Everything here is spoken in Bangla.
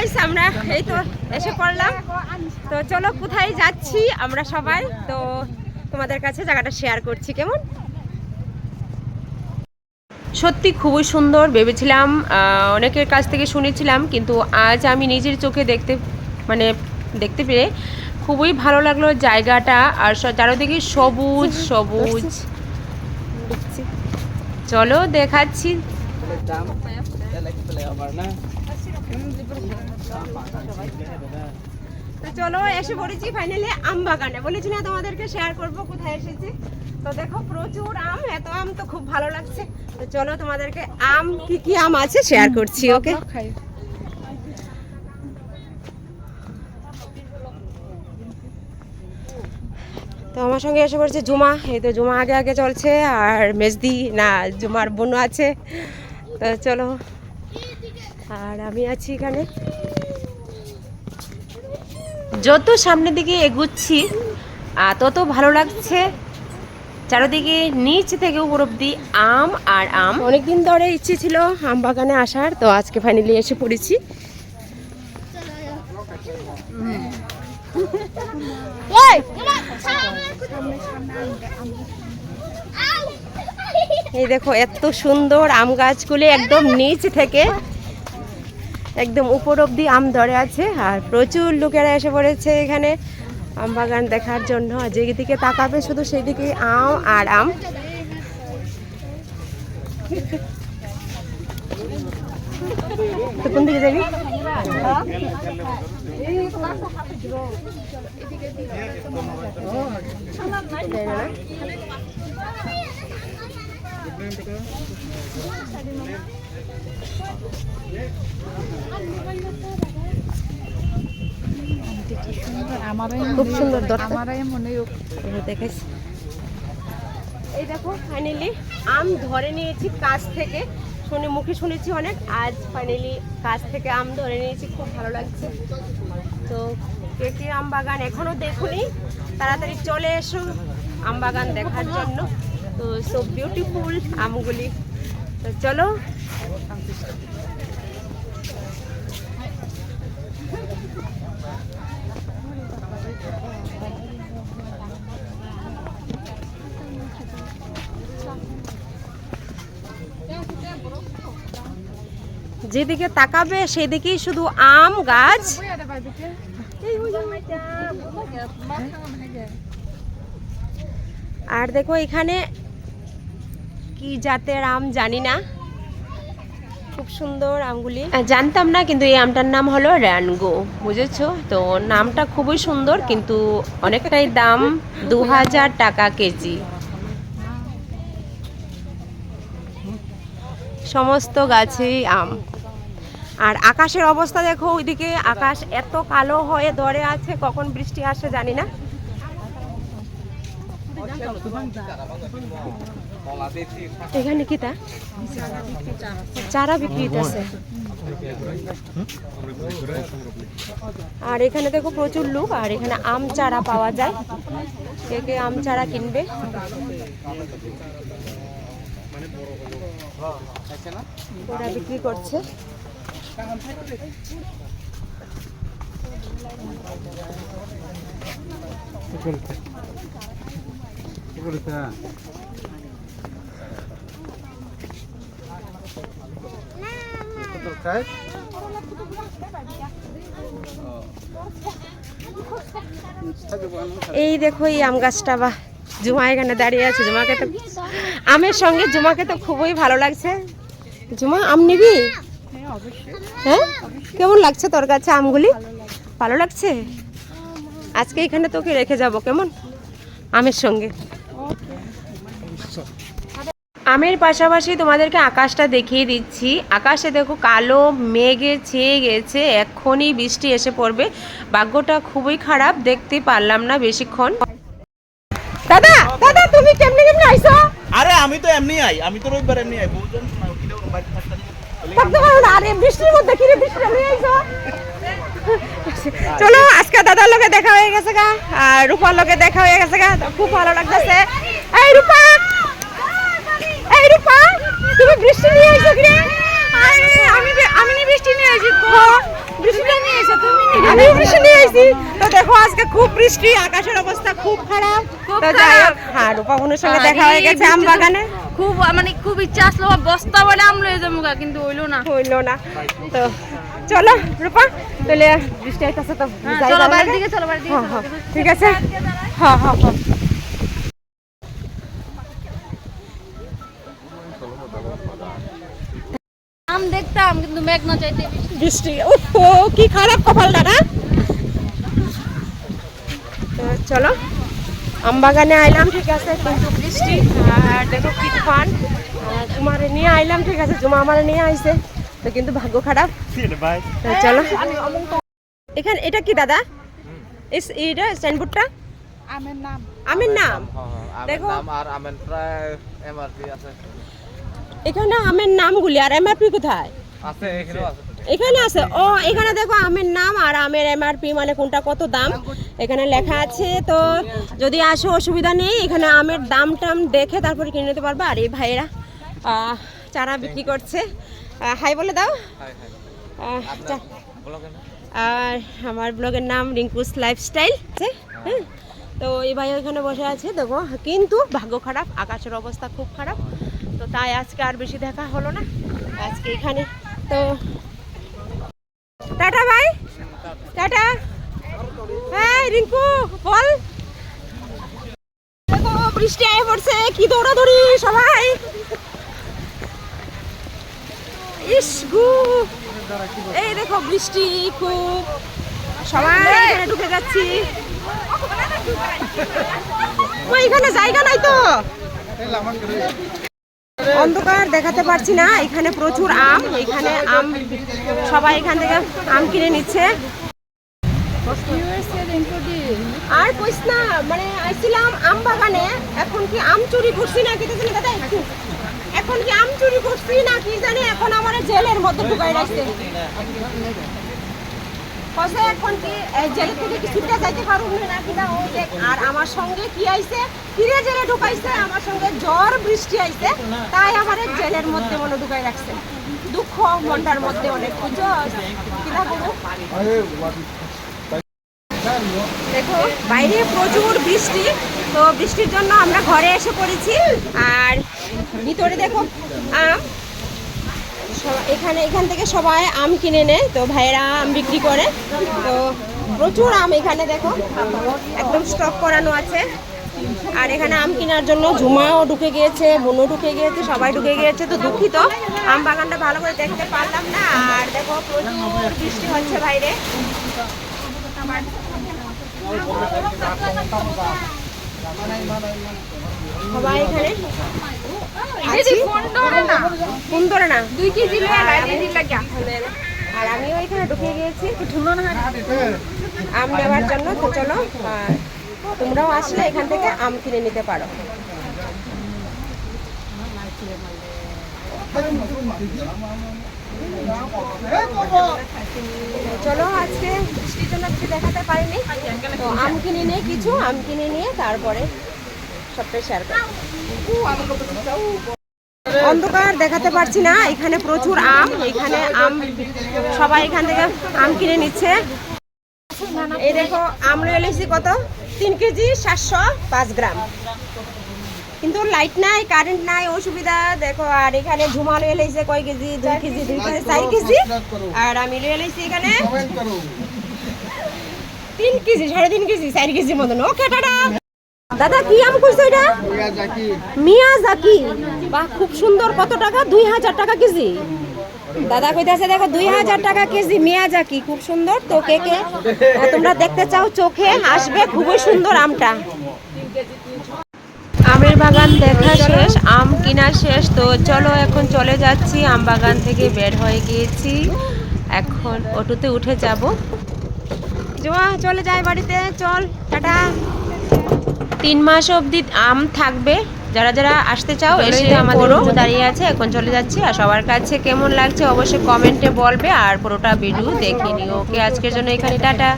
গাইস আমরা এই তো এসে পড়লাম। তো চলো, কোথায় যাচ্ছি আমরা সবাই? তো তোমাদের কাছে জায়গাটা শেয়ার করছি, কেমন? সত্যি খুবই সুন্দর, ভেবেছিলাম অনেকের কাছ থেকে শুনেছিলাম, কিন্তু আজ আমি নিজের চোখে দেখতে মানে দেখতে পেয়ে খুবই ভালো লাগল জায়গাটা, আর চারদিকে সবুজ সবুজ। চলো, দেখাচ্ছি। তো চলো এসে পড়েছি ফাইনালি আম বাগানে বলেছি না তোমাদেরকে শেয়ার করব কোথায় এসেছি? তো দেখো প্রচুর আম এত আম তো খুব ভালো লাগছে। তো চলো তোমাদেরকে আম কি কি আম আছে শেয়ার করছি ওকে তো আমার সঙ্গে এসে পড়ছে জুমা। এই তো জুমা আগে আগে চলছে আর মেজদি না জুমার বোনও আছে। তো চলো। আর আমি আছি এখানে। যত সামনের দিকে এগুচ্ছি আহ, তত ভালো লাগছে। চারিদিকে নিচ থেকে উপর অব্দি আম আর আম। অনেকদিন ধরে ইচ্ছে ছিল আম বাগানে আসার তো আজকে ফাইনালি এসে পড়েছি। এই দেখো এত সুন্দর আম গাছগুলি একদম নিচ থেকে একদম উপর অব্দি আম ধরে আছে আর প্রচুর লোকেরা এসে পড়েছে এখানে। আম বাগান দেখার জন্য। আর যেদিকে তাকাবে শুধু সেদিকে আম আর আম। কোন দিকে যাবি? খুব সুন্দর মনে হোক এই দেখো ফাইনালি আম ধরে নিয়েছি কাছ থেকে। শুনে মুখে শুনেছি অনেক আজ ফাইনালি কাছ থেকে আম ধরে নিয়েছি খুব ভালো লাগছে। তো কে কে আম বাগান এখনও দেখুনি। তাড়াতাড়ি চলে এসো আম বাগান দেখার জন্য। তো সো বিউটিফুল আমগুলি। তো চলো যেদিকে তাকাবে সেদিকেই শুধু আম গাছ। আর দেখো এখানে কি জাতের আম জানি না। খুব সুন্দর আমগুলি। জানতাম না, কিন্তু এই আমটার নাম হলো র্যানগো, বুঝেছ? তো নামটা খুবই সুন্দর, কিন্তু অনেকটাই দাম দু হাজার টাকা কেজি। সমস্ত গাছেই আম। আর আকাশের অবস্থা দেখো, ওইদিকে আকাশ এত কালো হয়ে ধরে আছে, কখন বৃষ্টি আসে জানি না। এখানে কি তা? চারা বিক্রি আর এখানে দেখো প্রচুর লোক, আর এখানে আম চারা পাওয়া যায়। কে কে আম চারা কিনবে? ওরা বিক্রি করছে। এই দেখো এই আম গাছটা বা জুমা এখানে দাঁড়িয়ে আছে জুমাকে তো আমের সঙ্গে জুমাকে তো খুবই ভালো লাগছে। জুমা আম নিবি? হ্যাঁ? কেমন লাগছে তোর কাছে আমগুলি? ভালো লাগছে? আজকে এখানে তোকে রেখে যাব কেমন? আমের সঙ্গে। আমের পাশাপাশি তোমাদেরকে আকাশটা দেখিয়ে দিচ্ছি। আকাশে দেখো কালো মেঘে ছেয়ে গেছে এক্ষুনি বৃষ্টি এসে পড়বে। ভাগ্যটা খুবই খারাপ দেখতে পারলাম না বেশিক্ষণ। দাদা দাদা তুমি কেমনে কেমনে আইছো? আরে আমি তো এমনি আই আমি তো রবিবার এমনি আই বউজন না উঠিলে ওর বাড়িতে থাকতাম থাকতে আরে বৃষ্টির মধ্যে কি রে বৃষ্টি নিয়ে আইছো? চলো আজকে দাদার লগে দেখা হয়ে গেছে গা আর রূপার লগে দেখা হয়ে গেছে গা খুব ভালো লাগতেছে। এই রূপা এই রূপা তুমি বৃষ্টি নিয়ে আইছো কি রে আরে আমি বে- আমি নি বৃষ্টি নিয়ে আইছি তো বৃষ্টি নিয়ে তো দেখো আজকে খুব বৃষ্টি আকাশের অবস্থা খুব খারাপ। খুব তো যাই হোক। হ্যাঁ রূপা বোনের সঙ্গে দেখা হয়ে গেছে আম বাগানে। খুব মানে খুব ইচ্ছা আসলো বস্তা বলে আম লয়ে যাব কিন্তু হইল না। হইল না। তো চলো রূপা তাহলে বৃষ্টি আইতাছে তো হ্যাঁ, চলো বাড়ির দিকে চলো বাড়ির দিকে হ্যাঁ। হ্যাঁ, ঠিক আছে। হ্যাঁ হ্যাঁ হ্যাঁ। আম দেখতাম কিন্তু মেঘ না চাইতে বৃষ্টি। উফ ও কি খারাপ কপালটা না তো চলো। আম বাগানে আইলাম ঠিক আছে কিন্তু বৃষ্টি আর দেখো কি তুফান। আর জুমারে নিয়ে আইলাম ঠিক আছে জুমা আমারে নিয়ে আইছে তো কিন্তু ভাগ্য খারাপ। চলো। এখানে এটা কি দাদা? এস- এইটা সাইনবোর্ডটা আমের নাম। আমের নাম? আমের দেখো। নাম আর আমের প্রায় এমআরপি আছে। এখানে আমের নামগুলি আর এমআরপি কোথায়? আছে এখানেও আছে। এখানে আছে। ও এখানে দেখো আমের নাম আর আমের এমআরপি মানে কোনটা কত দাম? এখানে লেখা আছে তো যদি আসো অসুবিধা নেই এখানে আমের দাম টাম দেখে তারপরে কিনে নিতে পারব। আর এই ভাইয়েরা চারা বিক্রি করছে। হাই বলে দাও। কেন আর আমার ব্লগের নাম রিঙ্কুস লাইফস্টাইল হ্যাঁ? তো এই ভাই ওইখানে বসে আছে দেখো। কিন্তু ভাগ্য খারাপ আকাশের অবস্থা খুব খারাপ। তো তাই আজকে আর বেশি দেখা হলো না। আজকে এখানে তো টাটা ভাই। টাটা। রিঙ্কু, বল। বৃষ্টি আয় পড়ছে, কি দৌড়াদৌড়ি সবাই। ইস গু। এই দেখো, বৃষ্টি, খুব। সবাই এখানে ঢুকে যাচ্ছি। এখানে জায়গা নাই তো। অন্ধকার দেখাতে পারছি না, এখানে প্রচুর আম, এখানে আম, সবাই এখান থেকে আম কিনে নিচ্ছে। আর না মানে আইছিলাম আম বাগানে, এখন কি আম চুরি করছি না একটু। এখন কি আম চুরি করছি না কি জানি, এখন আমার জেলের মধ্যে ঢুকাই রাখছে। কসে এখন কি থেকে কি যাইতে না নাকি না ওই আর আমার সঙ্গে কি আইছে? ফিরে জেলে ঢুকাইছে, আমার সঙ্গে ঝড় বৃষ্টি আইছে, তাই আমার জেলের মধ্যে মনে ঢুকাই রাখছে। দুঃখ মনটার মধ্যে অনেক। কিনা করব দেখো, বাইরে প্রচুর বৃষ্টি, তো বৃষ্টির জন্য আমরা ঘরে এসে পড়েছি। আর ভিতরে দেখো, আম। এখানে, এখান থেকে সবাই আম কিনে নেয়, তো ভাইয়েরা আম বিক্রি করে। তো প্রচুর আম এখানে দেখো, একদম স্টক করানো আছে। আর এখানে আম কেনার জন্য ঝুমাও ঢুকে গিয়েছে বোনও ঢুকে গিয়েছে, সবাই ঢুকে গিয়েছে, তো দুঃখিত। আম বাগানটা ভালো করে দেখতে পারলাম না, আর দেখো প্রচুর বৃষ্টি হচ্ছে বাইরে। সবাই এখানে। ফোন ধরে না? দুই কেজি আর আমিও এখানে ঢুকে গিয়েছি। আম নেওয়ার জন্য। তো চলো আর তোমরাও আসলে এখান থেকে আম কিনে নিতে পারো। চলো আজকে বৃষ্টির জন্য কিছু দেখাতে পারিনি। তো আম কিনে নিয়ে কিছু, আম কিনে নিয়ে তারপরে সবটাই শেয়ার করো অন্ধকার দেখাতে পারছি না, এখানে প্রচুর আম, এখানে আম সবাই এখান থেকে আম কিনে নিচ্ছে। এই দেখো, আম রয়ে এসেছি কত? তিন কেজি সাতশো পাঁচ গ্রাম। কিন্তু লাইট নাই কারেন্ট নাই অসুবিধা। দেখো আর এখানে ঝুমা লয়ে এলাইছে কয় কেজি? দুই কেজি দুই কেজি চার কেজি। আর আমি লয়ে এলাইছি এখানে তিন কেজি সাড়ে তিন কেজি চার কেজি মতন। Okay tata. দাদা কি আম করছ এটা? মিয়া জাকি। বাহ খুব সুন্দর। কত টাকা? দুই হাজার টাকা কেজি। দাদা কইতাছে দেখো দুই হাজার টাকা কেজি মিয়াজাকি খুব সুন্দর। তো কে কে? তোমরা দেখতে চাও চোখে আসবে। খুবই সুন্দর আমটা। আমের বাগান দেখা শেষ আম কিনা শেষ। তো চলো এখন চলে যাচ্ছি আম বাগান থেকে বের হয়ে গিয়েছি। এখন অটোতে উঠে যাব। জোয়া চলে যাই বাড়িতে চল টাটা। তিন মাস অবধি আম থাকবে। যারা যারা আসতে চাও এসে আমাদের দাঁড়িয়ে আছে এখন চলে যাচ্ছি। আর সবার কাছে কেমন লাগছে অবশ্যই কমেন্টে বলবে। আর পুরোটা ভিডিও দেখে নিও। ওকে আজকের জন্য এখানে টাটা।